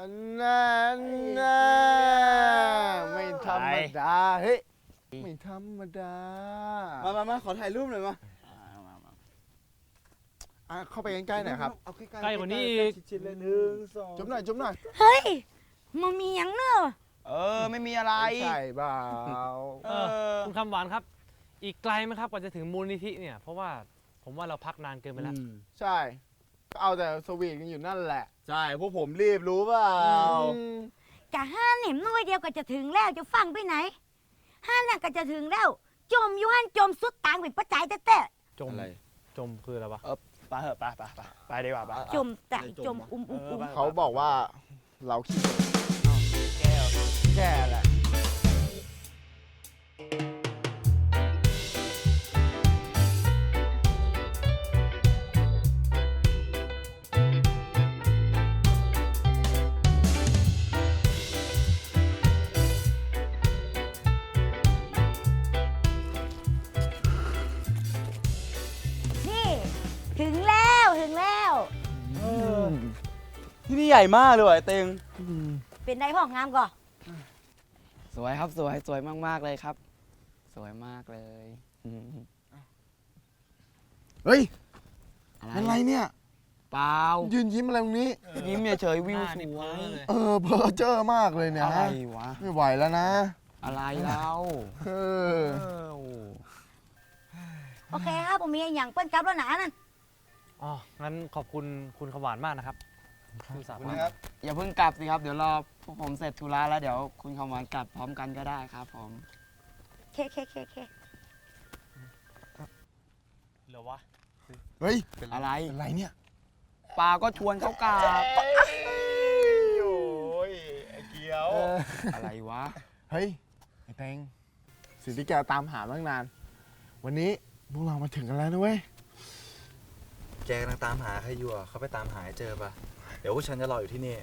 อันนั้นนะไม่ธรรมดาเฮ้ยไม่ธรรมดามามามาขอถ่ายรูปหน่อยมาอะเข้าไปใกล้ๆหน่อยครับเอาใกล้ๆใกล้กว่านี้อีก ชิดๆเลยหนึ่งสองจุ๊บหน่อยจุ๊บหน่อยเฮ้ยมันมีหยังเนอะเออ ไม่มีอะไร ใช่เปล่าเออ คุณคำหวานครับ อีกไกลไหมครับกว่าจะถึงมูลนิธิเนี่ย เพราะว่าผมว่าเราพักนานเกินไปแล้วอืมใช่ก็ เอาแต่สวีทกันอยู่นั่นแหละ ใช่ พวกผมรีบรู้เปล่า อืมกะห้าเหน็มน้อยเดียวก็จะถึงแล้วจะฟังไปไหนห้าน่ะก็จะถึงแล้ว จมอยู่หันจมสุดตางเป็นประจายแต่แต่จม อะไร จมคืออะไรวะ ไปเถอะไปไปไปไปดีกว่าไปจมแต่จมอุ้มอุ้มอุ้มเขาบอกว่าเราขี้แก้วแก่แหละ ญ่มากเลยว่ะไอ้เต็งเป็นได้ห้องงามก่อสวยครับสวยสวยมากๆเลยครับ สวยมากเลยอืมเฮ้ยอะไรอะไรเนี่ย เปล่ายืนยิ้มอะไรตรงนี้ ยิ้มเฉยๆวิวหน้าสนี่วเพ้อยเลยเออเพอเจอมากเลยเนี่ยอะไรฮะวะไม่ไหวแล้วนะ อะไรเล่าเออ เออโอ้โอเคครับผมมีอย่างเปิ้นจับแล้วหนานั่น อ๋อ งั้นขอบคุณคุณคำหวานมากนะครับ ที่อุตสาห์คุณพาครับ อย่าเพิ่งกลับสิครับ เดี๋ยวรอพวกผมเสร็จธุระแล้วเดี๋ยวคุณคำหวานกลับพร้อมกันก็ได้ครับผมเคเคเคเคเหรอวะเฮ้ยอะไรอะไรเนี่ยปาก็ชวนเขากลับโอ้ยไอ้เกียวอะไรวะ เฮ้ยไอ้แตงสิ่งที่แกตามหามาตั้งนาน วันนี้พวกเรามาถึงกันแล้วนะเว้ยแกกำลังตามหาใครอยู่อะเขาไปตามหาให้เจอปะ เดี๋ยวพวกฉันจะรออยู่ที่นี่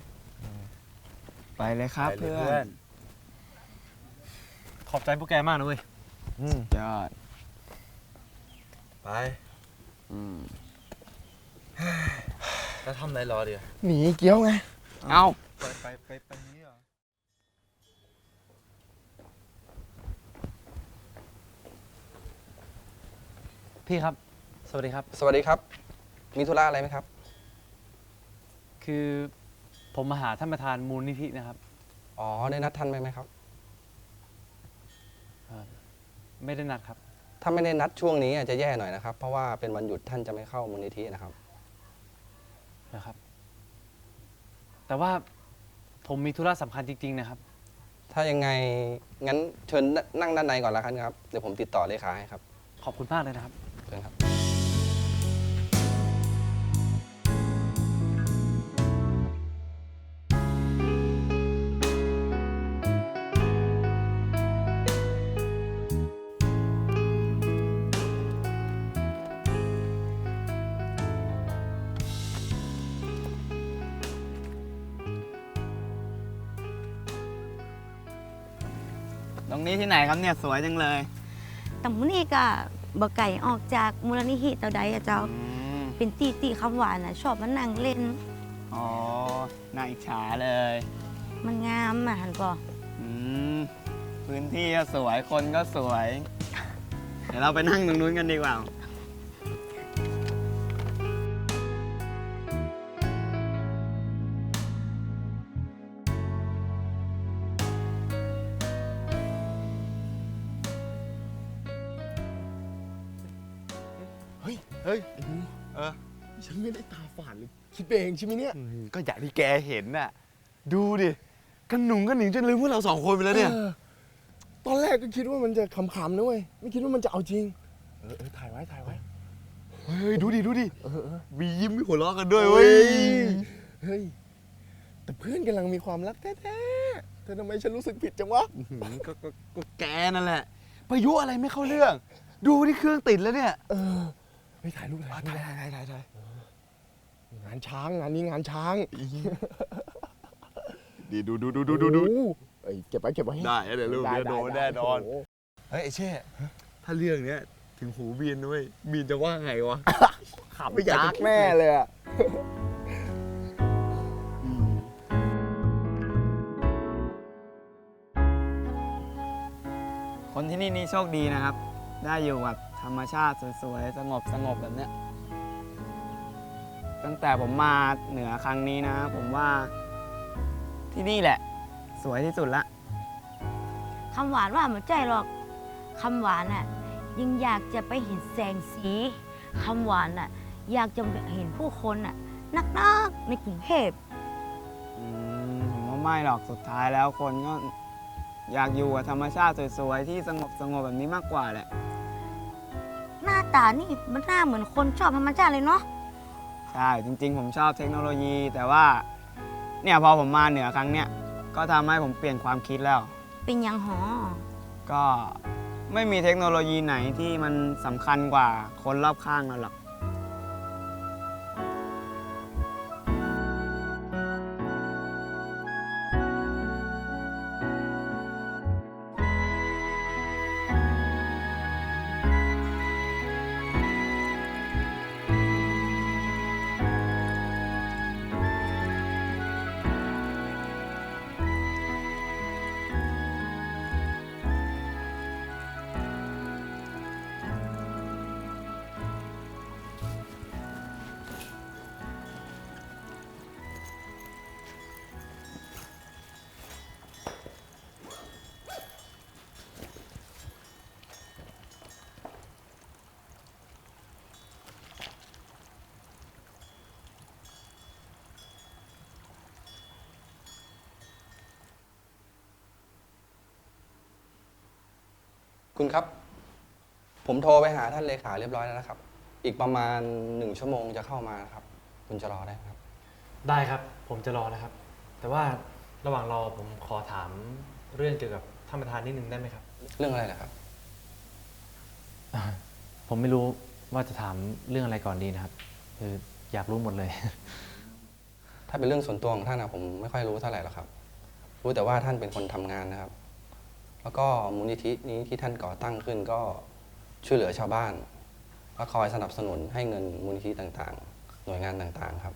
ไปเลยครับไปลยเพื่อนขอบใจพวกแกมากนะเว้ยอืมยอดไปอืมแล้วทำอะไรรอเดียวหนีเกี้ยวไง เอาไปไปไปไปนี้เหรอ พี่ครับ สวัสดีครับ สวัสดีครับ มีธุระอะไรไหมครับ คือผมมาหาท่านประธานมูลนิธินะครับอ๋อได้นัดท่านไหมไหมครับไม่ได้นัดครับ ถ้าไม่ได้นัดช่วงนี้อาจจะแย่หน่อยนะครับ เพราะว่าเป็นวันหยุดท่านจะไม่เข้ามูลนิธินะครับ นะครับ แต่ว่าผมมีธุระสำคัญจริง ๆ นะครับ ถ้ายังไงงั้นเชิญนั่งด้านในก่อนละกันครับ เดี๋ยวผมติดต่อเลขาให้ครับขอบคุณมากเลยนะครับ เชิญครับ ที่ไหนครับเนี่ยสวยจังเลยแต่มื้อนี้ก็บ่ไก่ออกจากมูลนิธิเต่าใดอะเจ้า อืมเป็นตีตีคำหวานน่ะ ชอบมานั่งเล่น อ๋อน่าอิจฉาเลยมันงามอะหันก่ออืมพื้นที่ก็สวยคนก็สวย เดี๋ยวเราไปนั่งตรงนู้นกันดีกว่า เฮ้ยเฮ้ยไอ้หนูเออ ฉันไม่ได้ตาฝาดเลยคิดไปเองใช่ไหมเนี่ย ก็อย่างที่แกเห็นน่ะ ดูดิกันหนุ่งกันหนิงจนลืมพวกเราสองคนไปแล้วเนี่ย ออตอนแรกก็คิดว่ามันจะขำๆนะเว้ย ไม่คิดว่ามันจะเอาจริง เออเออถ่ายไว้ ถ่ายไว้ เฮ้ย ดูดิ ดูดิเออเออมียิ้มมีหัวเราะกันด้วยเว้ย เฮ้ย แต่เพื่อนกำลังมีความรักแท้ๆแต่ทำไมฉันรู้สึกผิดจังวะหืมก็ก็ก็แกนั่นแหละพายุอะไรไม่เข้าเรื่อง ดูที่เครื่องติดแล้วเนี่ย เออ ไม่ถ่ายรูปถ่ายรูปถ่ายถ่ายถ่ายถ่ายงานช้างงานนี้งานช้าง ดีดูดูดูดูดูดูโอ้เยเก็บไว้เก็บไว้ ได้เดี๋ยวรูปเดี๋ยโดนแน่นอน เฮ้ยไอ้เช่ ถ้าเรื่องเนี้ยถึงหูบีนด้วยมีนจะว่าไงวะ ขับไม่อยากแม่เลยอะคนที่นี่นี่โชคดีนะครับ ได้อยู่แบบ ธรรมชาติสวยๆ สงบสงบแบบเนี้ย ตั้งแต่ผมมาเหนือครั้งนี้นะ ผมว่าที่นี่แหละ สวยที่สุดละ คำหวานว่ามันใจหรอกคำหวานน่ะยังอยากจะไปเห็นแสงสีคำหวานน่ะอยากจะเห็นผู้คนน่ะนักๆในกรุงเทพอืมผมว่าไม่หรอกสุดท้ายแล้วคนก็อยากอยู่กับธรรมชาติสวยๆ ที่สงบสงบแบบนี้มากกว่าแหละหน้า ตานี่มันหน้าเหมือนคนชอบธรรมชาติเลยเนาะใช่จริง ๆ ผมชอบเทคโนโลยี แต่ว่าเนี่ยพอผมมาเหนือครั้งเนี้ยก็ทำให้ผมเปลี่ยนความคิดแล้ว เป็นหยังหอก็ไม่มีเทคโนโลยีไหนที่มันสำคัญกว่าคนรอบข้างเราหรอก คุณครับ ผมโทรไปหาท่านเลขาเรียบร้อยแล้วนะครับ อีกประมาณหนึ่งชั่วโมงจะเข้ามานะครับ คุณจะรอได้ไหมครับ ได้ครับ ผมจะรอนะครับ แต่ว่าระหว่างรอผมขอถามเรื่องเกี่ยวกับท่านประธานนิดนึงได้ไหมครับ เรื่องอะไรนะครับ ผมไม่รู้ว่าจะถามเรื่องอะไรก่อนดีนะครับ คืออยากรู้หมดเลย ถ้าเป็นเรื่องส่วนตัวของท่านนะผมไม่ค่อยรู้เท่าไหร่หรอกครับ รู้แต่ว่าท่านเป็นคนทำงานนะครับ แล้วก็มูลนิธินี้ที่ท่านก่อตั้งขึ้นก็ช่วยเหลือชาวบ้านและคอยสนับสนุนให้เงินมูลนิธิต่างๆ หน่วยงานต่างๆครับ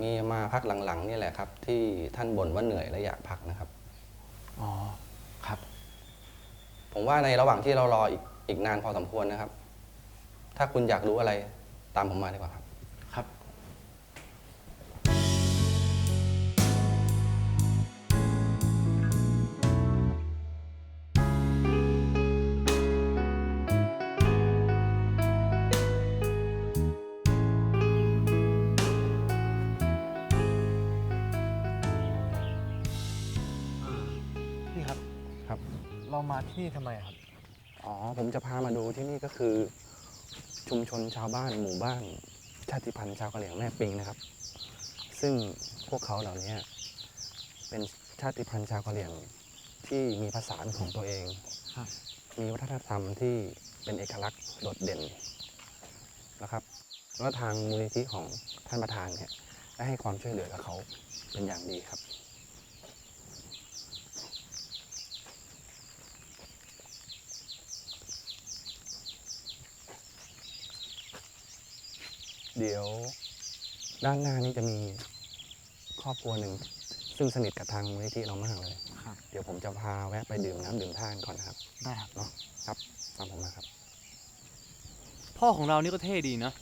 มีมาพักหลังๆนี่แหละครับ ที่ท่านบ่นว่าเหนื่อยและอยากพักนะครับ อ๋อ ครับ ผมว่าในระหว่างที่เรารออีกอีกนานพอสมควรนะครับ ถ้าคุณอยากรู้อะไรตามผมมาดีกว่าครับครับ เรามาที่นี่ทำไมครับ อ๋อ ผมจะพามาดูที่นี่ก็คือ ชุมชนชาวบ้านหมู่บ้าน ชาติพันธุ์ชาวกะเหรี่ยงแม่ปิงนะครับ ซึ่งพวกเขาเหล่านี้เป็นชาติพันธุ์ชาวกะเหรี่ยงที่มีภาษาเป็นของตัวเองครับมีวัฒนธรรมที่เป็นเอกลักษณ์โดดเด่นนะครับ แล้วทางมูลนิธิของท่านประธานเนี่ยได้ให้ความช่วยเหลือกับเขาเป็นอย่างดีครับ เดี๋ยวด้านหน้านี้จะมีครอบครัวหนึ่ง ซึ่งสนิทกับทางมูลนิธิเรามากเลย ครับ เดี๋ยวผมจะพาแวะไปดื่มน้ำดื่มท่ากันก่อนนะครับได้ครับ เนาะครับตามผมมาครับ พ่อของเรานี่ก็เท่ดีนะ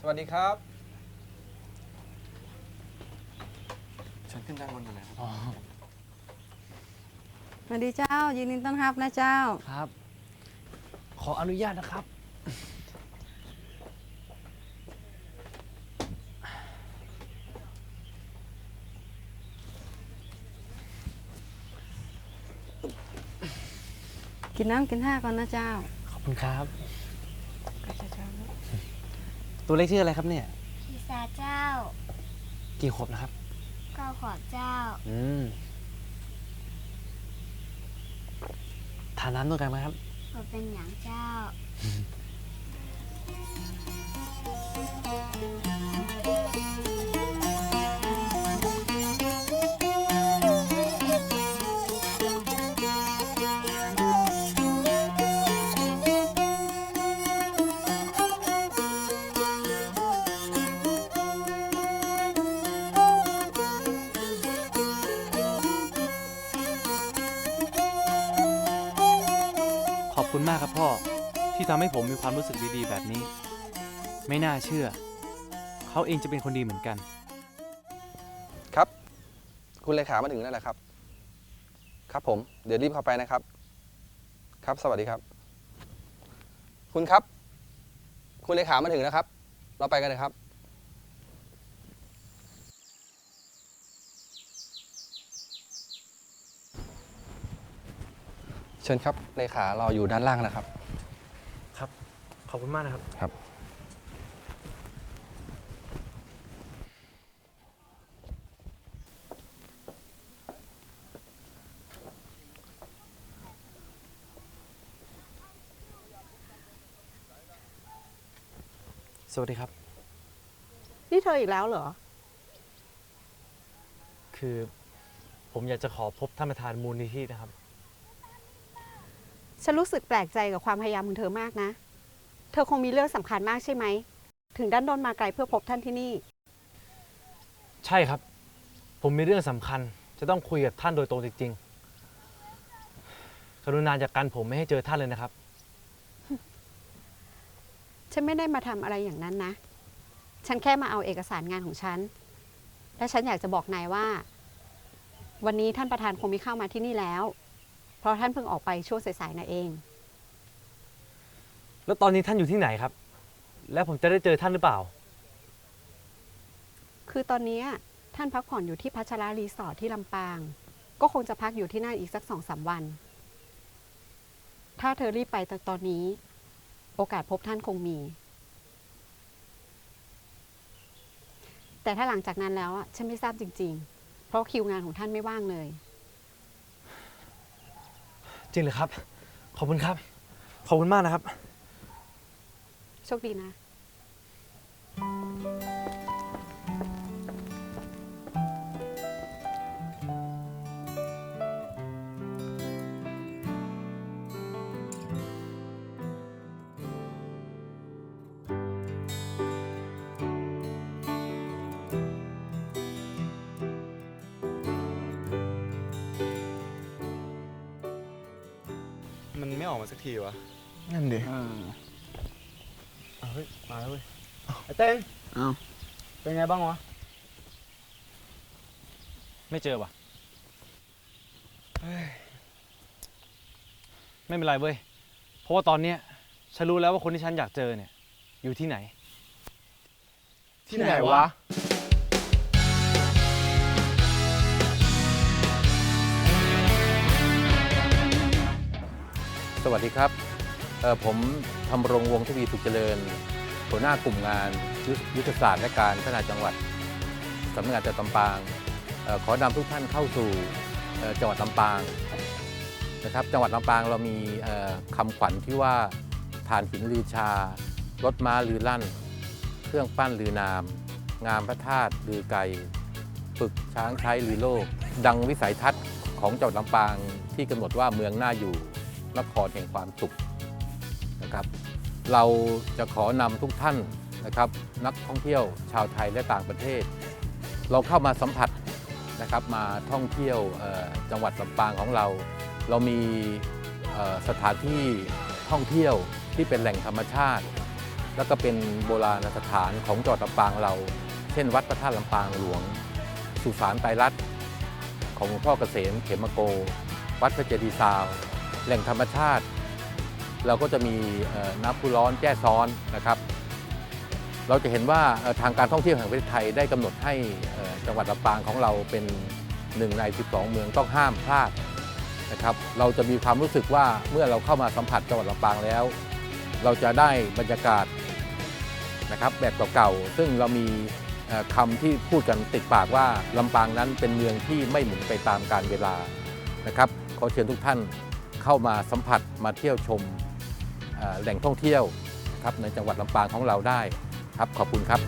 สวัสดีครับ ฉันขึ้นด้านบนอยู่แล้วอ๋อสวัสดีเจ้า ยินดีต้อนรับนะเจ้า ครับข ออนุญาตนะครับ กินน้ำกินท่าก่อนนะเจ้าขอบคุณครับ ตัวเล็กชื่ออะไรครับเนี่ยพี่สาเจ้ากี่ขวบนะครับ เก้าขอบเจ้า อืมทานน้ำด้วยกันไหมครับ ก็เป็นอย่างเจ้า อบคุณมากครับพ่อ ที่ทำให้ผมมีความรู้สึกดีๆ แบบนี้ ไม่น่าเชื่อ เขาเองจะเป็นคนดีเหมือนกัน ครับ คุณเลขามาถึงแล้วแหละครับ ครับผม เดี๋ยวรีบเข้าไปนะครับ ครับ สวัสดีครับ คุณครับ คุณเลขามาถึงแล้วครับ เราไปกันเลยครับ เชิญครับเลขาเราอยู่ด้านล่างนะครับ ขอบคุณมากนะครับ ครับ สวัสดีครับ นี่เธออีกแล้วเหรอ คือ ผมอยากจะขอพบท่านประธานมูลนิธินะครับ ฉันรู้สึกแปลกใจกับความพยายามของเธอมากนะ เธอคงมีเรื่องสำคัญมากใช่ไหม ถึงด้านโดนมาไกลเพื่อพบท่านที่นี่ ใช่ครับ ผมมีเรื่องสำคัญ จะต้องคุยกับท่านโดยตรงจริงๆกรุณาจากกันผมไม่ให้เจอท่านเลยนะครับ ฉันไม่ได้มาทำอะไรอย่างนั้นนะ ฉันแค่มาเอาเอกสารงานของฉัน และฉันอยากจะบอกนายว่า วันนี้ท่านประธานคงไม่เข้ามาที่นี่แล้ว เพราะท่านเพิ่งออกไปช่วงสายๆนะเอง แล้วตอนนี้ท่านอยู่ที่ไหนครับ แล้วผมจะได้เจอท่านหรือเปล่า คือตอนนี้ท่านพักผ่อนอยู่ที่พัชรารีสอร์ทที่ลำปาง ก็คงจะพักอยู่ที่นั่นอีกสักสองสามวัน ถ้าเธอรีบไปแต่ตอนนี้ โอกาสพบท่านคงมี แต่ถ้าหลังจากนั้นแล้วอะฉันไม่ทราบจริง ๆ เพราะคิวงานของท่านไม่ว่างเลย จริงเหรือครับ ขอบคุณครับ ขอบคุณมากนะครับ โชคดีนะ ออกมาสักทีวะนั่นดิเฮ้ย มาแล้วเว้ยไอ้เต้งอ้าวเป็นไงบ้างวะ ไม่เจอวะไม่เป็นไรเว้ย เพราะว่าตอนเนี้ยฉันรู้แล้วว่าคนที่ฉันอยากเจอเนี่ย อยู่ที่ไหน ที่ไหนวะ วัสดีครับผมทำรงวงทวีสุขเจริญ หัวหน้ากลุ่มงานยุทธศาสตร์และการพัฒนาจังหวัดสำนักงานจังหวัดลำปางออขอนำทุกท่านเข้าสู่จังหวัดลำปางนะครับจังหวัดลำปางเรามีคำขวัญที่ว่าฐานหินลือชารถม้าลือลั่น เครื่องปั้นลือนาม งามพระธาตุลือไกรฝึกช้างใช้ลือโลก ดังวิสัยทัศน์ของจังหวัดลำปางที่กำหนดว่าเมืองน่าอยู่ นครแห่งความสุขนะครับ เราจะขอนำทุกท่านนะครับ นักท่องเที่ยวชาวไทยและต่างประเทศ เราเข้ามาสัมผัสนะครับมาท่องเที่ยวจังหวัดลำปางของเรา เรามีสถานที่ท่องเที่ยวที่เป็นแหล่งธรรมชาติ แล้วก็เป็นโบราณสถานของจังหวัดลำปางเรา เช่น วัดพระธาตุลำปางหลวง สุสานไตรรัตน์ของหลวงพ่อเกษมเขมโก วัดพระเจดีย์ซาว แหล่งธรรมชาติ เราก็จะมีน้ำพุร้อนแจ้ซ้อนนะครับ เราจะเห็นว่าทางการท่องเที่ยวแห่งประเทศไทยได้กำหนดให้จังหวัดลำปางของเราเป็นหนึ่งใน 12 เมืองต้องห้ามพลาดนะครับ เราจะมีความรู้สึกว่าเมื่อเราเข้ามาสัมผัสจังหวัดลำปางแล้ว เราจะได้บรรยากาศนะครับแบบเก่าๆ ซึ่งเรามีเอ่อคำที่พูดกันติดปากว่าลำปางนั้นเป็นเมืองที่ไม่หมุนไปตามกาลเวลานะครับ ขอเชิญทุกท่าน เข้ามาสัมผัสมาเที่ยวชมแหล่งท่องเที่ยวนะครับในจังหวัดลำปางของเราได้ครับขอบคุณครับ